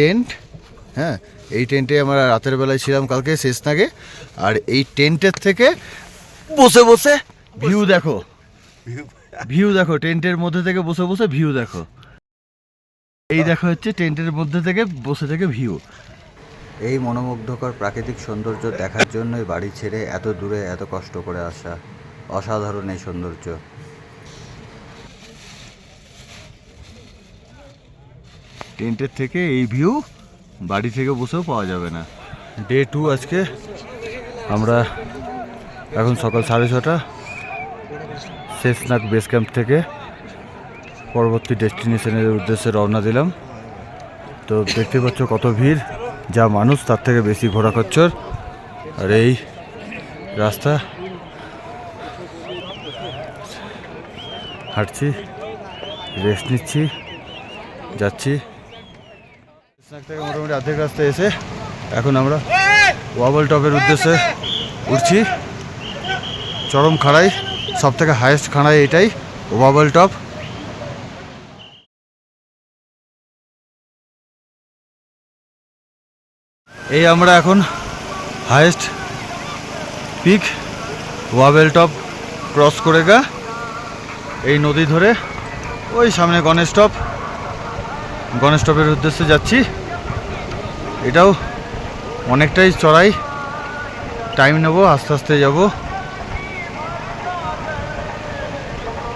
Tent হ্যাঁ এই টেন্টে আমরা রাতের বেলায় ছিলাম কালকে শেষনাগে আর এই টেন্টের থেকে বসে বসে ভিউ দেখো। ভিউ দেখো টেন্টের মধ্যে থেকে বসে বসে ভিউ দেখো। এই দেখো হচ্ছে টেন্টের মধ্যে থেকে বসে থেকে ভিউ। এই মনোমুগ্ধকর প্রাকৃতিক সৌন্দর্য দেখার জন্যই বাড়ি ছেড়ে এত দূরে এত কষ্ট করে আসা অসাধারণ এই সৌন্দর্য। টেন্টের থেকে এই ভিউ বাড়ি থেকে বসেও পাওয়া যাবে না। ডে টু আজকে। আমরা এখন সকাল সাড়ে ছটা, শেষনাগ বেস ক্যাম্প থেকে পরবর্তী ডেস্টিনেশনের উদ্দেশ্যে রওনা দিলাম। তো দেখতে পাচ্ছ কত ভিড়, যা মানুষ তার থেকে বেশি ঘোরা খচ্চর আর এই রাস্তা, হাঁটছি রেস্ট নিচ্ছি, যাচ্ছি। স্ন্যাক থেকে মোটামুটি অর্ধেক রাস্তায় এসে এখন আমরা ওয়াবল টপের উদ্দেশ্যে উঠছি। চরম খাড়াই সব থেকে হায়েস্ট খাড়াই এটাই, ওয়াবল টপ। এই আমরা এখন হায়েস্ট পিক ওয়াবেল টপ ক্রস করে গা, এই নদী ধরে, ওই সামনে গণেশ টপ। গণেশ টপের উদ্দেশ্যে যাচ্ছি। এটাও অনেকটাই চড়াই। টাইম নেব, আস্তে আস্তে যাব।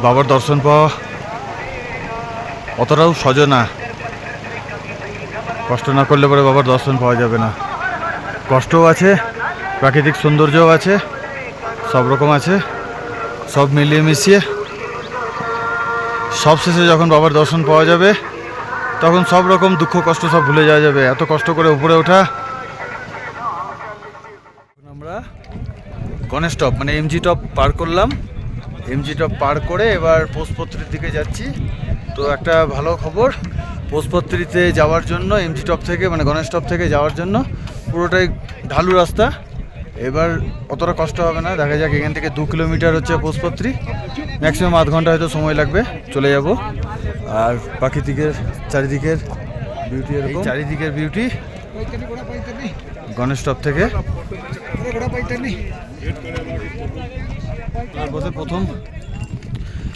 বাবার দর্শন পাওয়া অতটাও সজ না। কষ্ট না করলে পরে বাবার দর্শন পাওয়া যাবে না। কষ্টও আছে, প্রাকৃতিক সৌন্দর্যও আছে, সব রকম আছে, সব মিলিয়ে মিশিয়ে সব শেষে যখন বাবার দর্শন পাওয়া যাবে তখন সব রকম দুঃখ কষ্ট সব ভুলে যাওয়া যাবে। এত কষ্ট করে উপরে ওঠা। আমরা গণেশ টপ মানে এমজি টপ পার করলাম। এমজি টপ পার করে এবার পোষপত্রির দিকে যাচ্ছি। তো একটা ভালো খবর পোষপত্রিতে যাওয়ার জন্য এমজি টপ থেকে মানে গণেশ টপ থেকে যাওয়ার জন্য পুরোটাই ঢালু রাস্তা। এবার অতটা কষ্ট হবে না, দেখা যাক এখান থেকে দু কিলোমিটার হচ্ছে পোষপত্রি ম্যাক্সিমাম আধ ঘণ্টা হয়তো সময় লাগবে, চলে যাব। আর প্রাকৃতিকের চারিদিকের বিউটি এরকম। চারিদিকের বিউটি গণেশ টপ থেকে। প্রথম।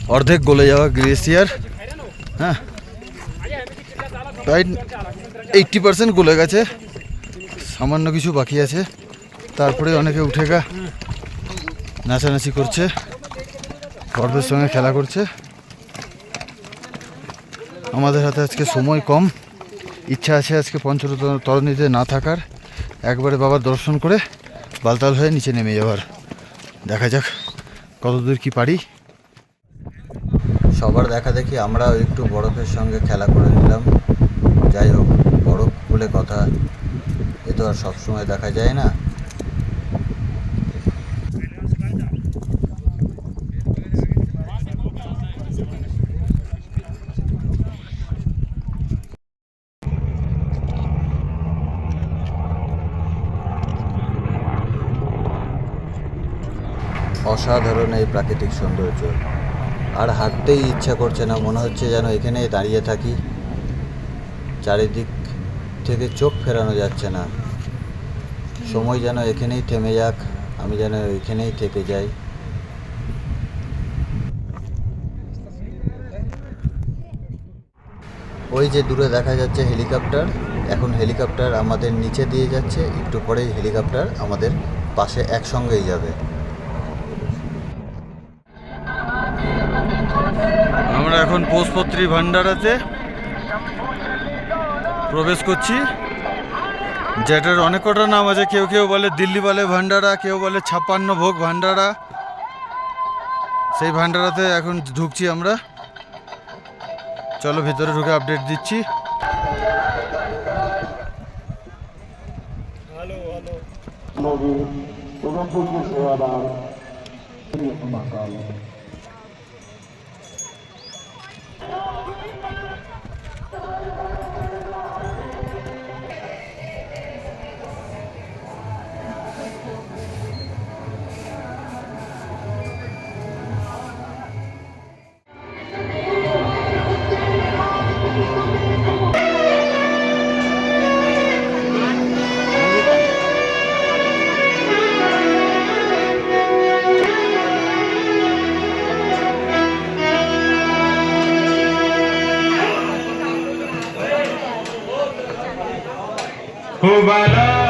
অর্ধেক গলে যাওয়া গ্লেসিয়ার হ্যাঁ। প্রায় এইটটি পার্সেন্ট গলে গেছে। সামান্য কিছু বাকি আছে। তারপরে অনেকে উঠে গা। নাচানাচি করছে। বরফের সঙ্গে খেলা করছে। আমাদের হাতে আজকে সময় কম। ইচ্ছা আছে আজকে পঞ্চর তরণীতে না থাকার। একবারে বাবার দর্শন করে বালতাল হয়ে নিচে নেমে যাওয়ার। দেখা যাক কতদূর কি পারি। সবার দেখা দেখি আমরাও একটু বরফের সঙ্গে খেলা করে নিলাম। যাই হোক, বরফ বলে কথা। এ তো আর সবসময় দেখা যায় না। অসাধারণ এই প্রাকৃতিক সৌন্দর্য। আর হাঁটতেই ইচ্ছা করছে না, মনে হচ্ছে যেন এখানেই দাঁড়িয়ে থাকি। চারিদিক থেকে চোখ ফেরানো যাচ্ছে না। সময় যেন এখানেই থেমে যাক, আমি যেন এখানেই থেকে যাই। ওই যে দূরে দেখা যাচ্ছে হেলিকপ্টার, এখন হেলিকপ্টার আমাদের নিচে দিয়ে যাচ্ছে, একটু পরেই হেলিকপ্টার আমাদের পাশে একসঙ্গেই যাবে। পোষপত্রী ভান্ডারাতে প্রবেশ করছি। যেটার অনেক কটা নাম আছে, কেউ কেউ বলে দিল্লি বলে ভান্ডারা কেউ বলে ছাপ্পান্ন ভোগ ভান্ডারা সেই ভান্ডারাতে এখন ঢুকছি আমরা। চলো ভিতরে ঢুকে আপডেট দিচ্ছি। Who by love?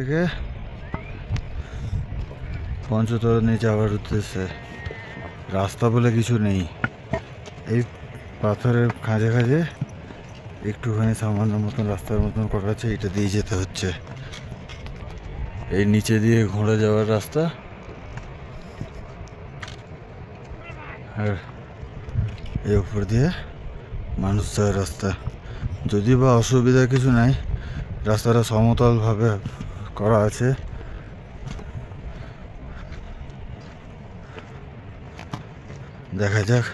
থেকে পঞ্চতর যাওয়ার উদ্দেশ্যে। রাস্তা বলে কিছু নেই। এই পাথরের খাঁজে খাঁজে একটুখানি সামান্য মতন রাস্তার মতন করা আছে এটা দিয়ে যেতে হচ্ছে। এই নিচে দিয়ে ঘোড়া যাওয়ার রাস্তা। আর এই উপর দিয়ে মানুষ যাওয়ার রাস্তা। যদি বা অসুবিধা কিছু নাই, রাস্তাটা সমতলভাবে করা আছে। দেখা যাক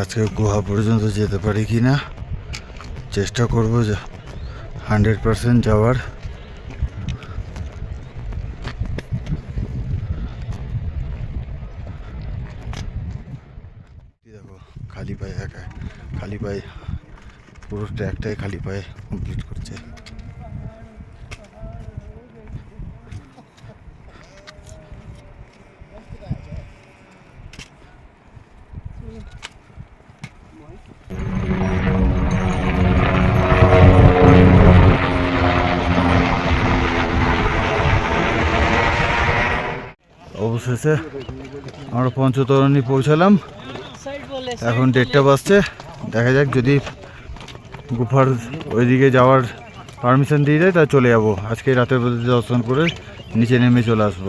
আজকে গুহা পর্যন্ত যেতে পারি কি না চেষ্টা করব হান্ড্রেড পারসেন্ট যাওয়ার। দেখো, খালি পায়ে একা, খালি পায়ে পুরো ট্র্যাকটাই খালি পায়ে কমপ্লিট করছে। অবশেষে আমরা পঞ্চতরণী পৌঁছালাম। এখন ডেটটা বাজছে। দেখা যাক যদি গুফার ওইদিকে যাওয়ার পারমিশন দিয়ে দেয় তা চলে যাব। আজকে রাতের মধ্যে দর্শন করে নিচে নেমে চলে আসব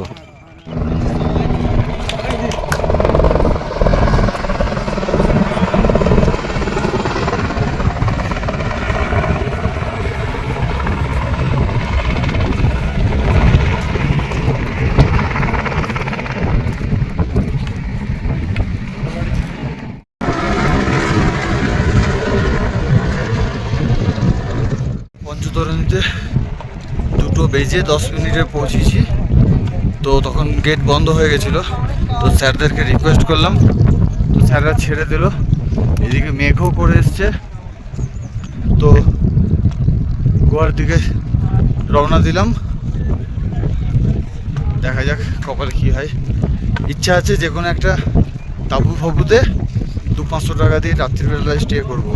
পঞ্চতরণীতে দুটো বেজে দশ মিনিটে পৌঁছেছি। তো তখন গেট বন্ধ হয়ে গেছিল। তো স্যারদেরকে রিকোয়েস্ট করলাম। তো স্যাররা ছেড়ে দিল। এদিকে মেঘও করে এসছে। তো গোয়ার দিকে রওনা দিলাম। দেখা যাক কপালে কী হয়। ইচ্ছা আছে যে কোনো একটা তাবু ফাবুতে দু পাঁচশো টাকা দিয়ে রাত্রিবেলায় স্টে করব।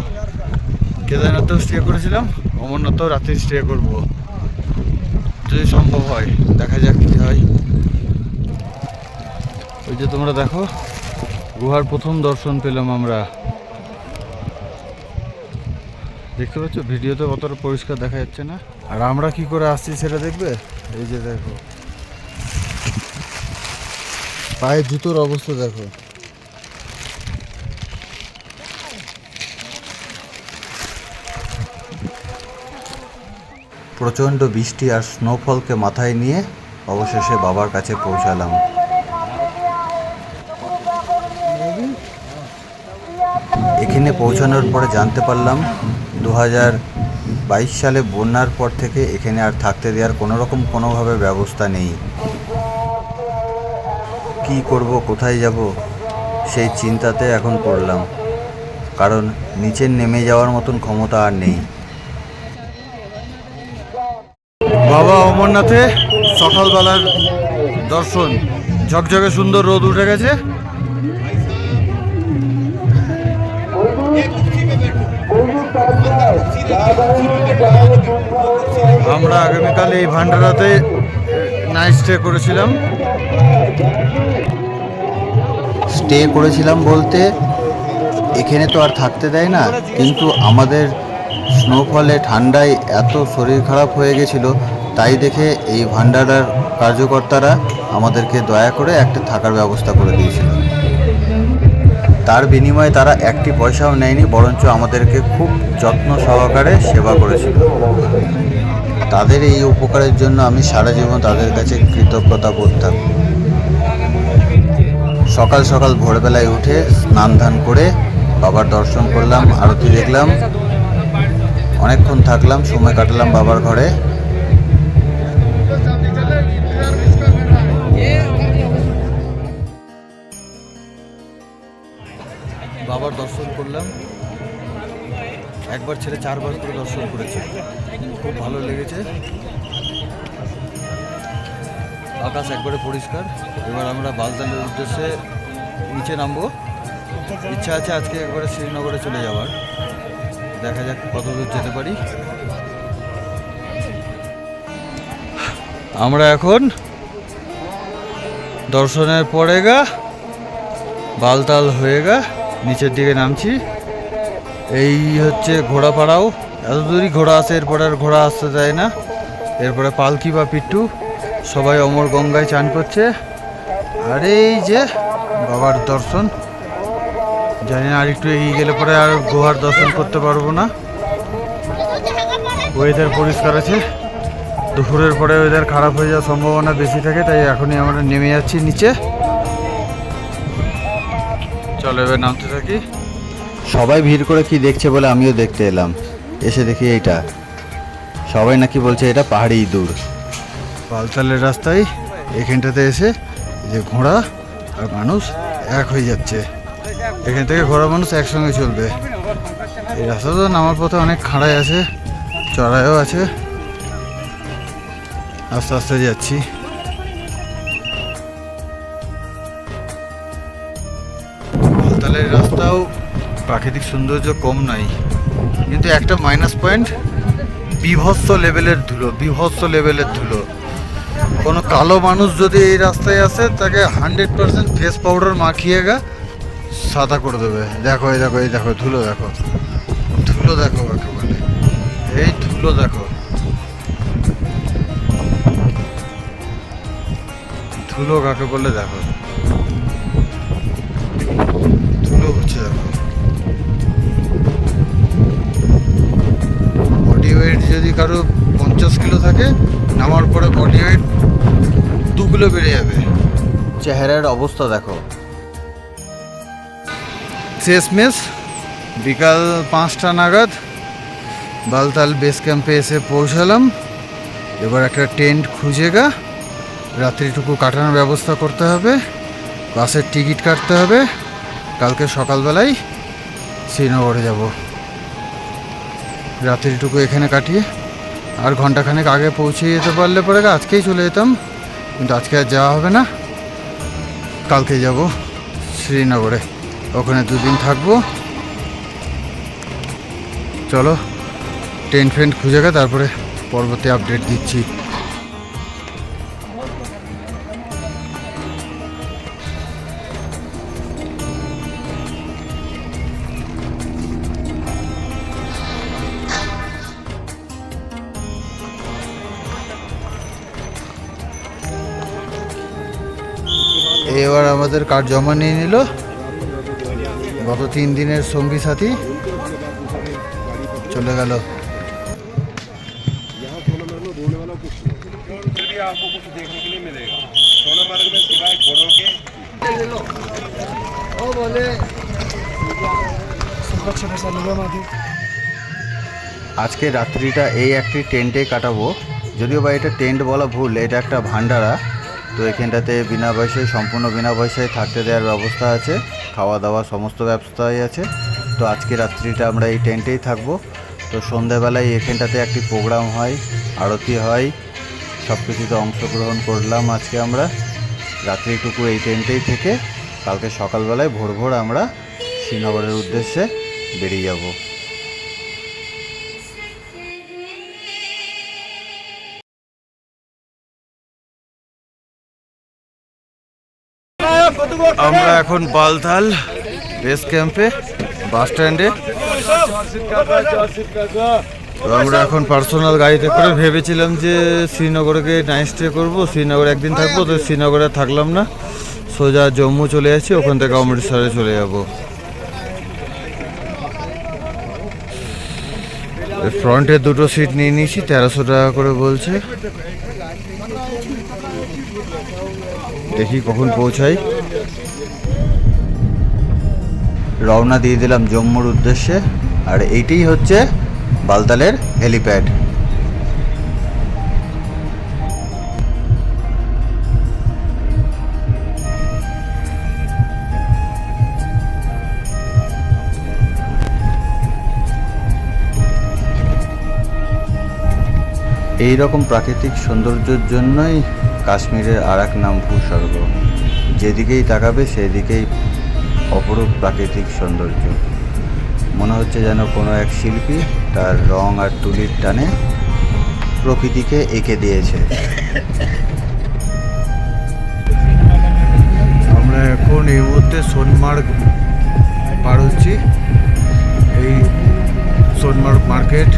কেদারনাথেও স্টে করেছিলাম, অমরনাথেও রাত্রি স্টে করব। যদি সম্ভব হয়। দেখা যাক কী হয়। ওই যে তোমরা দেখো, গুহার প্রথম দর্শন পেলাম আমরা। দেখতে পাচ্ছ, ভিডিওতে অতটা পরিষ্কার দেখা যাচ্ছে না। আর আমরা কি করে আসছি সেটা দেখবে? এই যে দেখো। পায়ের জুতোর অবস্থা দেখো। প্রচণ্ড বৃষ্টি আর স্নোফলকে মাথায় নিয়ে অবশেষে বাবার কাছে পৌঁছালাম। এখানে পৌঁছানোর পরে জানতে পারলাম দু বাইশ সালে বন্যার পর থেকে এখানে আর থাকতে দেওয়ার কোনো রকম কোনোভাবে ব্যবস্থা নেই। কি করব, কোথায় যাব, সেই চিন্তাতে এখন পড়লাম। কারণ নিচে নেমে যাওয়ার মতন ক্ষমতা আর নেই। বাবা অমরনাথে সকালবেলার দর্শন। ঝকঝকে সুন্দর রোদ উঠে গেছে। আমরা আগামীকাল এই ভান্ডারাতে নাইট স্টে করেছিলাম। স্টে করেছিলাম বলতে, এখানে তো আর থাকতে দেয় না। কিন্তু আমাদের স্নোফলে ঠান্ডায় এত শরীর খারাপ হয়ে গেছিল। তাই দেখে এই ভান্ডারার কার্যকর্তারা আমাদেরকে দয়া করে একটা থাকার ব্যবস্থা করে দিয়েছিল। তার বিনিময়ে তারা একটি পয়সাও নেয়নি, বরঞ্চ আমাদেরকে খুব যত্ন সহকারে সেবা করেছিল। তাদের এই উপকারের জন্য আমি সারা জীবন তাদের কাছে কৃতজ্ঞতা বোধ থাকব সকাল সকাল ভোরবেলায় উঠে স্নান ধান করে বাবার দর্শন করলাম, আরতি দেখলাম, অনেকক্ষণ থাকলাম, সময় কাটালাম বাবার ঘরে। দর্শন করলাম। একবার ছেড়ে চারবার করে দর্শন করেছে। খুব ভালো লেগেছে। আকাশ একবারে পরিষ্কার। এবার আমরা বালতালের উদ্দেশ্যে নিচে নামবো। ইচ্ছা আছে আজকে একবারে শ্রীনগরে চলে যাওয়ার। দেখা যাক কত দূর যেতে পারি। আমরা এখন দর্শনের পরে গা, বালতাল হয়ে গা। নিচের দিকে নামছি। এই হচ্ছে ঘোড়াপাড়াও। এত দূরই ঘোড়া আসে এরপরে আর ঘোড়া আসতে দেয় না। এরপরে পালকি বা পিট্টু, সবাই অমর গঙ্গায় চান করছে। আর এই যে বাবার দর্শন। জানি না আর একটু এগিয়ে গেলে পরে আর গুহার দর্শন করতে পারব না। ওয়েদার পরিষ্কার আছে। দুপুরের পরে ওয়েদার খারাপ হয়ে যাওয়ার সম্ভাবনা বেশি থাকে, তাই এখনই আমরা নেমে যাচ্ছি নিচে। চলো এবার নামতে থাকি। সবাই ভিড় করে কি দেখছে বলে আমিও দেখতে এলাম। এসে দেখি এইটা। সবাই নাকি বলছে এটা পাহাড়ি ইঁদুর। পালতালের রাস্তায় এখানটাতে এসে যে ঘোড়া আর মানুষ এক হয়ে যাচ্ছে। এখান থেকে ঘোড়া মানুষ একসঙ্গে চলবে। এই রাস্তাটা নামার পথে অনেক খাড়াই আছে চড়াইও আছে। আস্তে আস্তে যাচ্ছি। প্রাকৃতিক সৌন্দর্য কম নাই, কিন্তু একটা মাইনাস পয়েন্ট বিভৎস লেভেলের ধুলো, বিভৎস লেভেলের ধুলো। কোনো কালো মানুষ যদি এই রাস্তায় আসে, তাকে হান্ড্রেড পার্সেন্ট ফেস পাউডার মাখিয়ে গা, সাদা করে দেবে। দেখো, এই দেখো এই দেখো, ধুলো দেখো। ধুলো দেখো একেবারে। এই ধুলো দেখো। ধুলো কাকে বলে? দেখো। ধুলো হচ্ছে, দেখো। ওয়েট যদি কারও পঞ্চাশ কিলো থাকে নামার পরে বডি ওয়েট দু কিলো বেড়ে যাবে। চেহারার অবস্থা দেখো। শেষমেশ বিকাল পাঁচটা নাগাদ বালতাল বেস ক্যাম্পে এসে পৌঁছালাম। এবার একটা টেন্ট খুঁজে গা রাত্রিটুকু কাটানোর ব্যবস্থা করতে হবে বাসের টিকিট কাটতে হবে। কালকে সকালবেলায় শ্রীনগরে যাব। রাত্রিটুকু এখানে কাটিয়ে আর ঘন্টাখানেক আগে পৌঁছে যেতে পারলে পরে আজকেই চলে যেতাম। কিন্তু আজকে আর যাওয়া হবে না। কালকে যাব শ্রীনগরে। ওখানে দুদিন থাকব। চলো টেন্ট ফেন্ট খুঁজে গে তারপরে পরবর্তী আপডেট দিচ্ছি। তাদের কার্ড জমা নিয়ে নিল? গত তিন দিনের সঙ্গী সাথী চলে গেল। আজকে রাত্রিটা এই একটি টেন্টে কাটাবো। যদিও বা এটা টেন্ট বলা ভুল, এটা একটা ভান্ডারা। তো এখানটাতে বিনা পয়সায়, সম্পূর্ণ বিনা পয়সায় থাকতে দেওয়ার ব্যবস্থা আছে, খাওয়া দাওয়া সমস্ত ব্যবস্থাই আছে। তো আজকে রাত্রিটা আমরা এই টেন্টেই থাকব। তো সন্ধ্যাবেলায় এখানটাতে একটি প্রোগ্রাম হয়, আরতি হয় সব কিছুতে অংশগ্রহণ করলাম আজকে আমরা। রাত্রিটুকু এই টেন্টেই থেকে কালকে সকালবেলায় ভোর ভোর আমরা শ্রীনগরের উদ্দেশ্যে বেরিয়ে যাব। আমরা এখন বালতাল বেস ক্যাম্পে বাস স্ট্যান্ডে। আমরা এখন পার্সোনাল গাড়িতে করে ভেবেছিলাম যে শ্রীনগরে গিয়ে নাইট স্টে করব। শ্রীনগরে একদিন থাকব তো শ্রীনগরে থাকলাম না। সোজা জম্মু চলে যাচ্ছি ওখান থেকে অমৃতসরে চলে যাব। ফ্রন্টে দুটো সিট নিয়ে নিয়েছি তেরোশো টাকা করে বলছে। দেখি কখন পৌঁছাই। রওনা দিয়ে দিলাম জম্মুর উদ্দেশ্যে। আর এইটাই হচ্ছে বালতালের হেলিপ্যাড। এই রকম প্রাকৃতিক সৌন্দর্যের জন্যই কাশ্মীরের আর এক নাম ভূস্বর্গ। যেদিকেই তাকাবে, সেদিকেই অপরূপ প্রাকৃতিক সৌন্দর্য। মনে হচ্ছে যেন কোনো এক শিল্পী তার রং আর তুলির টানে প্রকৃতিকে এঁকে দিয়েছে। আমরা এখন এই মুহূর্তে সোনমার্গ পার হচ্ছি। এই সোনমার্গ মার্কেট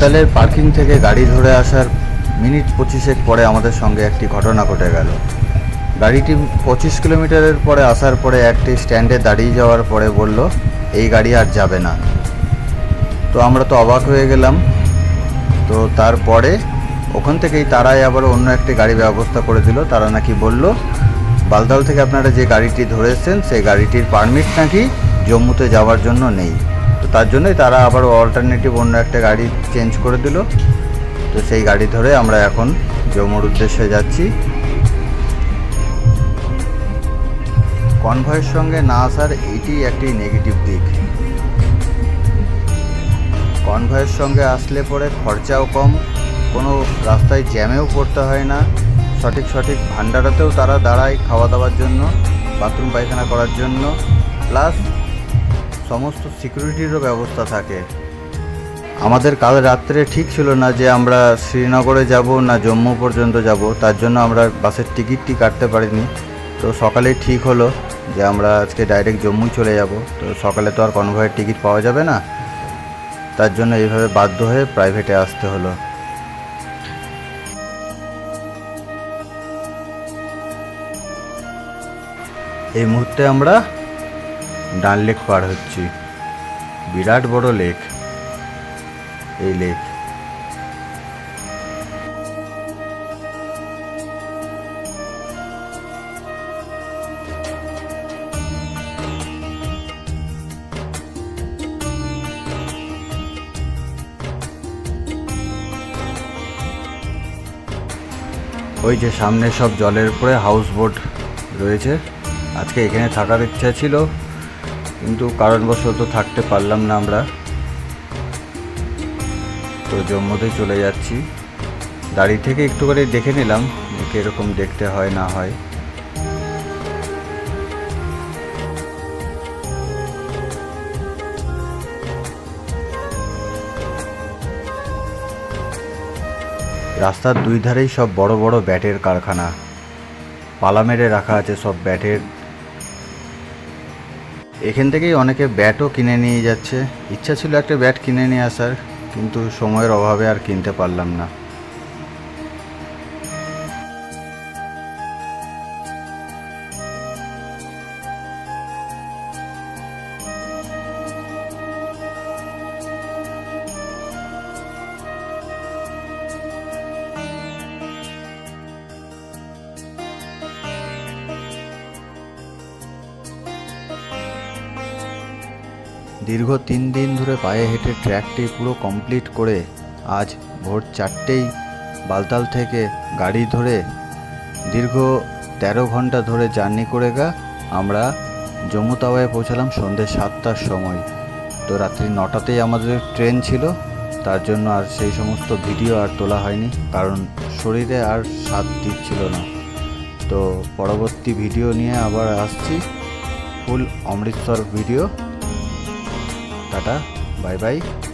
বালতালের পার্কিং থেকে গাড়ি ধরে আসার মিনিট পঁচিশেক পরে আমাদের সঙ্গে একটি ঘটনা ঘটে গেল। গাড়িটি পঁচিশ কিলোমিটারের পরে আসার পরে একটি স্ট্যান্ডে দাঁড়িয়ে যাওয়ার পরে বলল, এই গাড়ি আর যাবে না। তো আমরা তো অবাক হয়ে গেলাম। তো তারপরে ওখান থেকেই তারাই আবার অন্য একটি গাড়ি ব্যবস্থা করে দিল। তারা নাকি বলল বালতাল থেকে আপনারা যে গাড়িটি ধরে এসছেন সেই গাড়িটির পারমিট নাকি জম্মুতে যাওয়ার জন্য নেই। তার জন্যই তারা আবার অল্টারনেটিভ অন্য একটা গাড়ি চেঞ্জ করে দিল। তো সেই গাড়ি ধরে আমরা এখন জম্মুর উদ্দেশ্যে যাচ্ছি। কনভয়ের সঙ্গে না আসার এটি একটি নেগেটিভ দিক। কনভয়ের সঙ্গে আসলে পরে খরচাও কম, কোনো রাস্তায় জ্যামেও পড়তে হয় না। সঠিক সঠিক ভান্ডারাতেও তারা দাঁড়ায় খাওয়া দাওয়ার জন্য, বাথরুম পায়খানা করার জন্য। প্লাস সমস্ত সিকিউরিটিরও ব্যবস্থা থাকে। আমাদের কাল রাত্রে ঠিক ছিল না যে আমরা শ্রীনগরে যাব না জম্মু পর্যন্ত যাব, তার জন্য আমরা বাসের টিকিটটি কাটতে পারিনি। তো সকালে ঠিক হলো যে আমরা আজকে ডাইরেক্ট জম্মু চলে যাব। তো সকালে তো আর কনভয়ের টিকিট পাওয়া যাবে না। তার জন্য এইভাবে বাধ্য হয়ে প্রাইভেটে আসতে হলো। এই মুহূর্তে আমরা ডাল লেক পার হচ্ছি। বিরাট বড় লেক এই লেক ওই যে সামনে সব জলের উপরে হাউস বোট রয়েছে। আজকে এখানে থাকার ইচ্ছা ছিল। কিন্তু কারণবশত থাকতে পারলাম না আমরা। তো জম্মুতে চলে যাচ্ছি। দাঁড়িয়ে থেকে একটুখানি দেখে নিলাম যে কীরকম দেখতে হয়, না হয়। রাস্তার দুই ধারেই সব বড় বড় ব্যাটের কারখানা। পালা মেরে রাখা আছে সব ব্যাটের। এখান থেকেই অনেকে ব্যাটও কিনে নিয়ে যাচ্ছে। ইচ্ছা ছিল একটা ব্যাট কিনে নিয়ে আসার, কিন্তু সময়ের অভাবে আর কিনতে পারলাম না। দীর্ঘ তিন দিন ধরে পায়ে হেঁটে ট্র্যাকটি পুরো কমপ্লিট করে আজ ভোর চারটেই বালতাল থেকে গাড়ি ধরে দীর্ঘ তেরো ঘণ্টা ধরে জার্নি করে গা আমরা জম্মু তাওয়ায় পৌঁছালাম সন্ধ্যে সাতটার সময়। তো রাত্রি নটাতেই আমাদের ট্রেন ছিল, তার জন্য আর সেই সমস্ত ভিডিও আর তোলা হয়নি, কারণ শরীরে আর স্বাদ দিচ্ছিল না। তো পরবর্তী ভিডিও নিয়ে আবার আসছি, full Amritsar video. ta. Bye bye.